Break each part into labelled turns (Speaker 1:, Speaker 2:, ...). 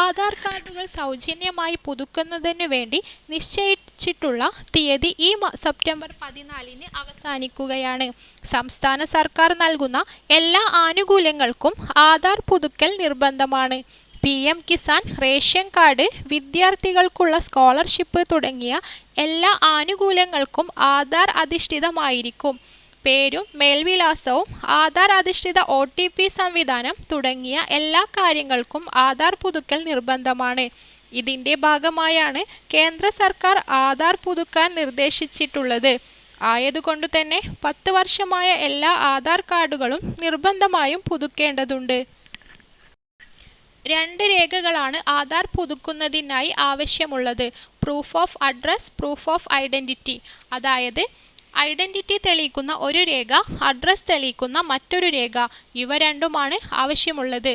Speaker 1: ആധാർ കാർഡുകൾ സൗജന്യമായി പുതുക്കുന്നതിനു വേണ്ടി നിശ്ചയിച്ചിട്ടുള്ള തീയതി ഈ സെപ്റ്റംബർ പതിനാലിന് അവസാനിക്കുകയാണ്. സംസ്ഥാന സർക്കാർ നൽകുന്ന എല്ലാ ആനുകൂല്യങ്ങൾക്കും ആധാർ പുതുക്കൽ നിർബന്ധമാണ്. P M Kisan ration card വിദ്യാർത്ഥികൾക്കുള്ള സ്കോളർഷിപ്പ് തുടങ്ങിയ എല്ലാ ആനുകൂല്യങ്ങൾക്കും ആധാർ അധിഷ്ഠിതമായിരിക്കും. പേരും മേൽവിലാസവും ആധാർ അധിഷ്ഠിത ഒ ടി പി സംവിധാനം തുടങ്ങിയ എല്ലാ കാര്യങ്ങൾക്കും ആധാർ പുതുക്കൽ നിർബന്ധമാണ്. ഇതിന്റെ ഭാഗമായാണ് കേന്ദ്ര സർക്കാർ ആധാർ പുതുക്കാൻ നിർദ്ദേശിച്ചിട്ടുള്ളത്. ആയതുകൊണ്ട് തന്നെ പത്ത് വർഷമായ എല്ലാ ആധാർ കാർഡുകളും നിർബന്ധമായും പുതുക്കേണ്ടതുണ്ട്. രണ്ട് രേഖകളാണ് ആധാർ പുതുക്കുന്നതിനായി ആവശ്യമുള്ളത്. Proof of address proof of identity അതായത് ഐഡന്റിറ്റി തെളിയിക്കുന്ന ഒരു രേഖ അഡ്രസ് തെളിയിക്കുന്ന മറ്റൊരു രേഖ ഇവ രണ്ടുമാണ് ആവശ്യമുള്ളത്.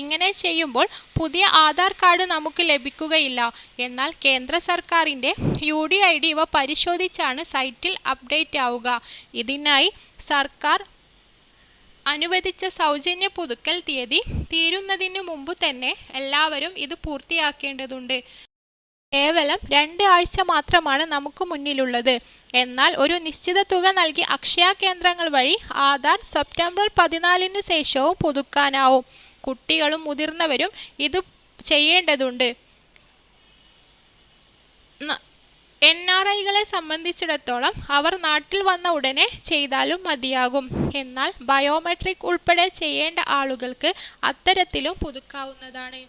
Speaker 1: ഇങ്ങനെ ചെയ്യുമ്പോൾ പുതിയ ആധാർ കാർഡ് നമുക്ക് ലഭിക്കുകയില്ല. എന്നാൽ കേന്ദ്ര സർക്കാരിന്റെ യു ഡി ഐ ഡി ഇവ പരിശോധിച്ചാണ് സൈറ്റിൽ അപ്ഡേറ്റ് ആവുക. ഇതിനായി സർക്കാർ അനുവദിച്ച സൗജന്യ പുതുക്കൽ തീയതി തീരുന്നതിന് മുമ്പ് തന്നെ എല്ലാവരും ഇത് പൂർത്തിയാക്കേണ്ടതുണ്ട്. കേവലം രണ്ട് ആഴ്ച മാത്രമാണ് നമുക്ക് മുന്നിലുള്ളത്. എന്നാൽ ഒരു നിശ്ചിത തുക നൽകി അക്ഷയ കേന്ദ്രങ്ങൾ വഴി ആധാർ സെപ്റ്റംബർ പതിനാലിന് ശേഷവും പുതുക്കാനാവും. കുട്ടികളും മുതിർന്നവരും ഇത് ചെയ്യേണ്ടതുണ്ട്. എൻ ആർ ഐകളെ സംബന്ധിച്ചിടത്തോളം അവർ നാട്ടിൽ വന്ന ഉടനെ ചെയ്താലും മതിയാകും. എന്നാൽ ബയോമെട്രിക് ഉൾപ്പെടെ ചെയ്യേണ്ട ആളുകൾക്ക് അത്തരത്തിലും പുതുക്കാവുന്നതാണ്.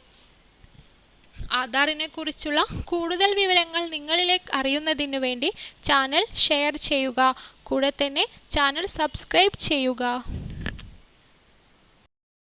Speaker 1: ആധാറിനെ കുറിച്ചുള്ള കൂടുതൽ വിവരങ്ങൾ നിങ്ങളിലേക്ക് അറിയുന്നതിനു വേണ്ടി ചാനൽ ഷെയർ ചെയ്യുക. കൂടെ തന്നെ ചാനൽ സബ്സ്ക്രൈബ് ചെയ്യുക.